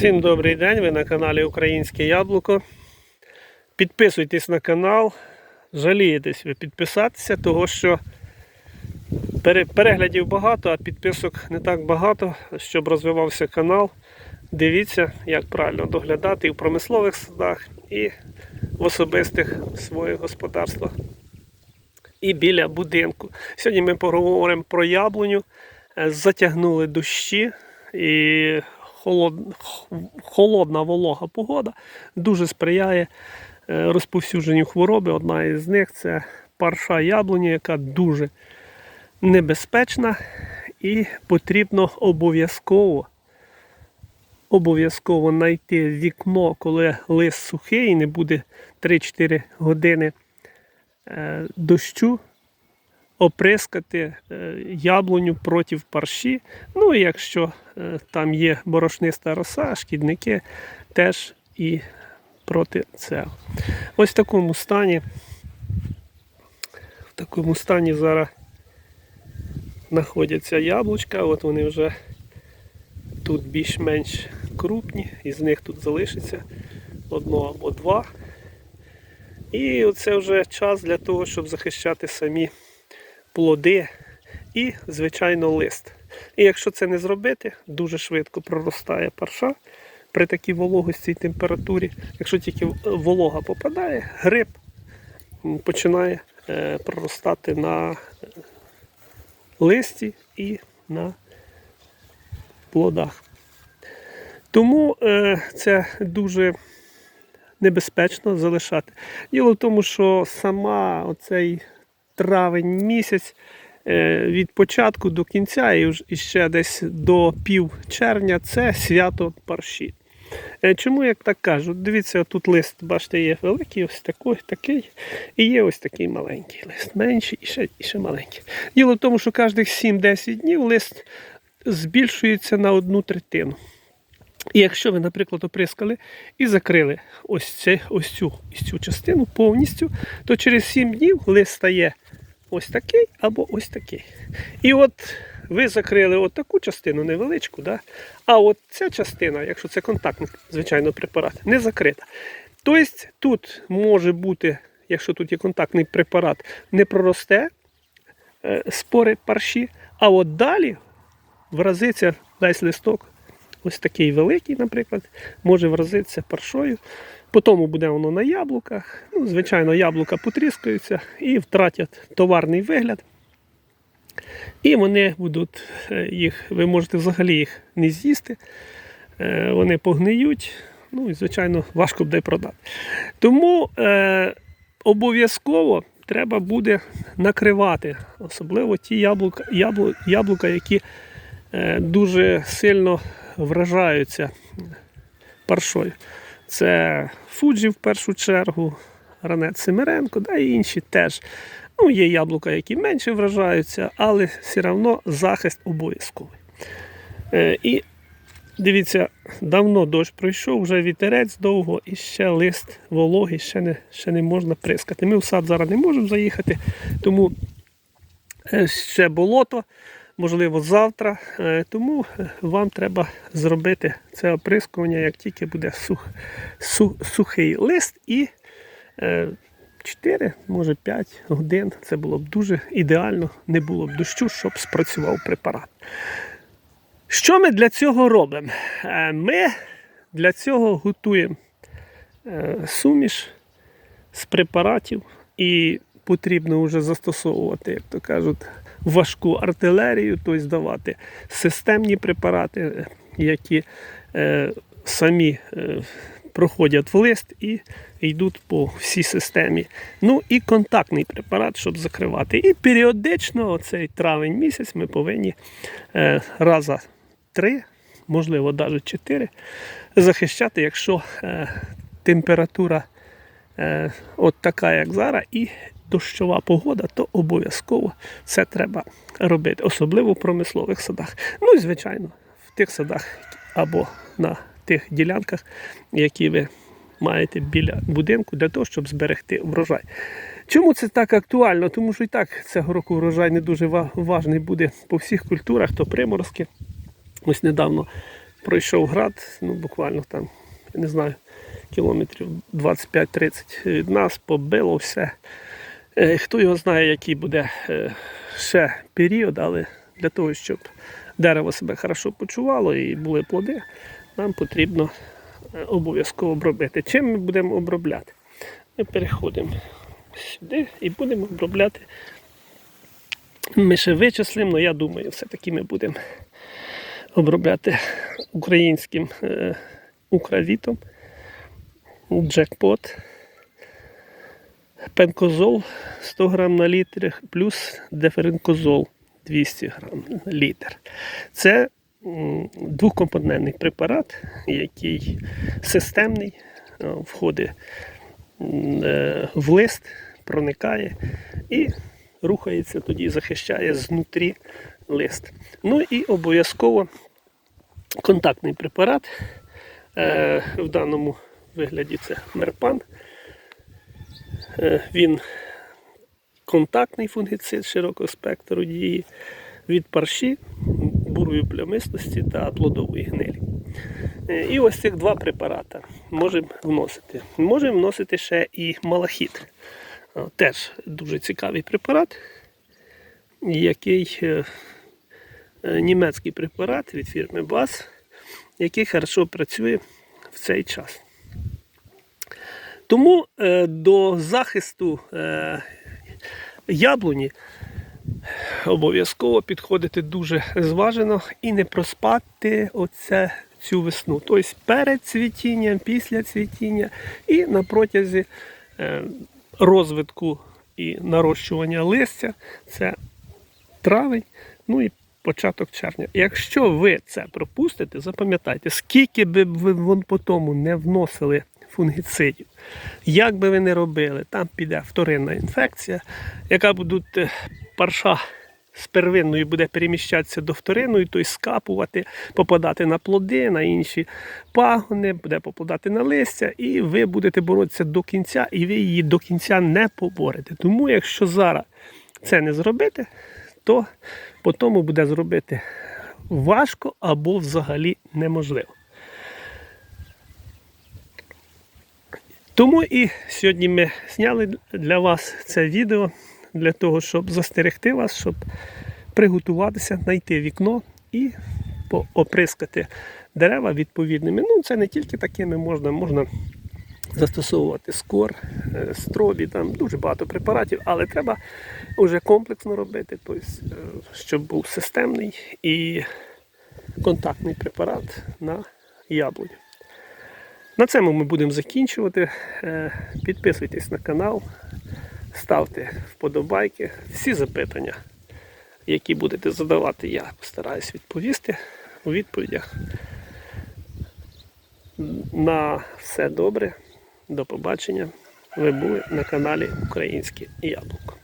Всім добрий день, ви на каналі Українське Яблуко. Підписуйтесь на канал, жалієтесь ви підписатися, того що переглядів багато, а підписок не так багато, щоб розвивався канал. Дивіться, як правильно доглядати і в промислових садах, і в особистих своїх господарствах, і біля будинку. Сьогодні ми поговоримо про яблуню. Затягнули дощі і холод... холодна волога погода дуже сприяє е, розповсюдженню хвороби. Одна із них це парша яблуні, яка дуже небезпечна і потрібно обов'язково обов'язково знайти вікно, коли лист сухий і не буде 3-4 години е, дощу, оприскати е, яблуню проти парші. Ну і якщо е, там є борошниста роса, шкідники теж і проти цього. Ось в такому стані. В такому стані зараз знаходяться яблучка. От вони вже тут більш-менш крупні, із них тут залишиться одно або два. І це вже час для того, щоб захищати самі плоди і, звичайно, лист. І якщо це не зробити, дуже швидко проростає парша при такій вологості і температурі. Якщо тільки волога попадає, гриб починає е, проростати на листі і на плодах. Тому е, це дуже небезпечно залишати. Діло в тому, що сама оцей травень місяць е, від початку до кінця і ще десь до пів червня це свято парші. Е, Чому я так кажу? Дивіться, тут лист, бачите, є великий, ось такий, такий, і є ось такий маленький лист, менший і ще, і ще маленький. Діло в тому, що кожних 7-10 днів лист збільшується на одну третину. І якщо ви, наприклад, оприскали і закрили ось, це, ось, цю, ось цю частину повністю, то через 7 днів лист стає ось такий або ось такий. І от ви закрили от таку частину невеличку, да? а от ця частина, якщо це контактний, звичайно, препарат, не закрита. Тобто тут може бути, якщо тут є контактний препарат, не проросте е, спори парші, а от далі вразиться весь листок ось такий великий, наприклад, може вразитися паршою. Потім буде воно на яблуках. Ну, звичайно, яблука потріскаються і втратять товарний вигляд. І вони будуть е, їх, ви можете взагалі їх не з'їсти. Е, Вони погниють. Ну і, звичайно, важко буде продати. Тому е, обов'язково треба буде накривати, особливо ті яблука, яблу, яблука які е, дуже сильно вражаються паршою. Це Фуджі в першу чергу, Ранет Семеренко, да і інші теж. Ну, є яблука, які менше вражаються, але все одно захист обов'язковий. Е, і дивіться, давно дощ пройшов, вже вітерець довго і ще лист вологий, ще не, ще не можна прискати. Ми в сад зараз не можемо заїхати, тому е, ще болото, можливо, завтра. Е, Тому е, вам треба зробити це оприскування, як тільки буде сух, су- сухий лист і е, 4, може 5 годин. Це було б дуже ідеально, не було б дощу, щоб спрацював препарат. Що ми для цього робимо? Е, Ми для цього готуємо е, суміш з препаратів і потрібно вже застосовувати, як то кажуть, важку артилерію, тобто давати системні препарати, які е, самі е, проходять в лист і йдуть по всій системі. Ну і контактний препарат, щоб закривати. І періодично, оцей травень місяць, ми повинні е, раза три, можливо, навіть чотири, захищати, якщо е, температура е, от така, як зараз, і дощова погода, то обов'язково це треба робити, особливо в промислових садах. Ну і звичайно, в тих садах або на тих ділянках, які ви маєте біля будинку, для того, щоб зберегти врожай. Чому це так актуально? Тому що і так цього року врожай не дуже важний буде по всіх культурах, то приморозки. Ось недавно пройшов град, ну буквально там, я не знаю, кілометрів 25-30 від нас, побило все. Е, Хто його знає, який буде е, ще період, але для того, щоб дерево себе хорошо почувало і були плоди, нам потрібно е, обов'язково обробити. Чим ми будемо обробляти? Ми переходимо сюди і будемо обробляти. Ми ще вичислимо, але я думаю, все-таки ми будемо обробляти українським укравітом, джекпот, пенкозол 100 грам на літр, плюс деференкозол 200 грам на літр. Це м, двохкомпонентний препарат, який системний, е, входить е, в лист, проникає і рухається тоді, захищає знутрі лист. Ну і обов'язково контактний препарат. Е, в даному вигляді це мерпан. Е, він контактний фунгіцид широкого спектру дії від парші, бурої плямистості та плодової гнилі. Е, І ось цих два препарати можемо вносити. Можемо вносити ще і малахіт. Е, Теж дуже цікавий препарат, який німецький препарат від фірми BAS, який хорошо працює в цей час. Тому е, до захисту е, яблуні обов'язково підходити дуже зважено і не проспати оце, цю весну. Тобто перед цвітінням, після цвітіння і на протязі е, розвитку і нарощування листя це травень, ну і початок червня. Якщо ви це пропустите, запам'ятайте, скільки би ви вон по тому не вносили фунгіцидів, як би ви не робили, там піде вторинна інфекція, яка буде парша з первинної буде переміщатися до вторинної, тобто скапувати, попадати на плоди, на інші пагони, буде попадати на листя, і ви будете боротися до кінця, і ви її до кінця не поборете. Тому, якщо зараз це не зробити, то по тому буде зробити важко або взагалі неможливо. Тому і сьогодні ми зняли для вас це відео для того, щоб застерегти вас, щоб приготуватися, знайти вікно і оприскати дерева відповідними. Ну, це не тільки такими можна, можна застосовувати скор, е, стробі, там дуже багато препаратів, але треба вже комплексно робити, тобто, е, щоб був системний і контактний препарат на яблуню. На цьому ми будемо закінчувати. Е, Підписуйтесь на канал, ставте вподобайки. Всі запитання, які будете задавати, я постараюсь відповісти у відповідях. На все добре. До побачення. Ви були на каналі Українське Яблуко.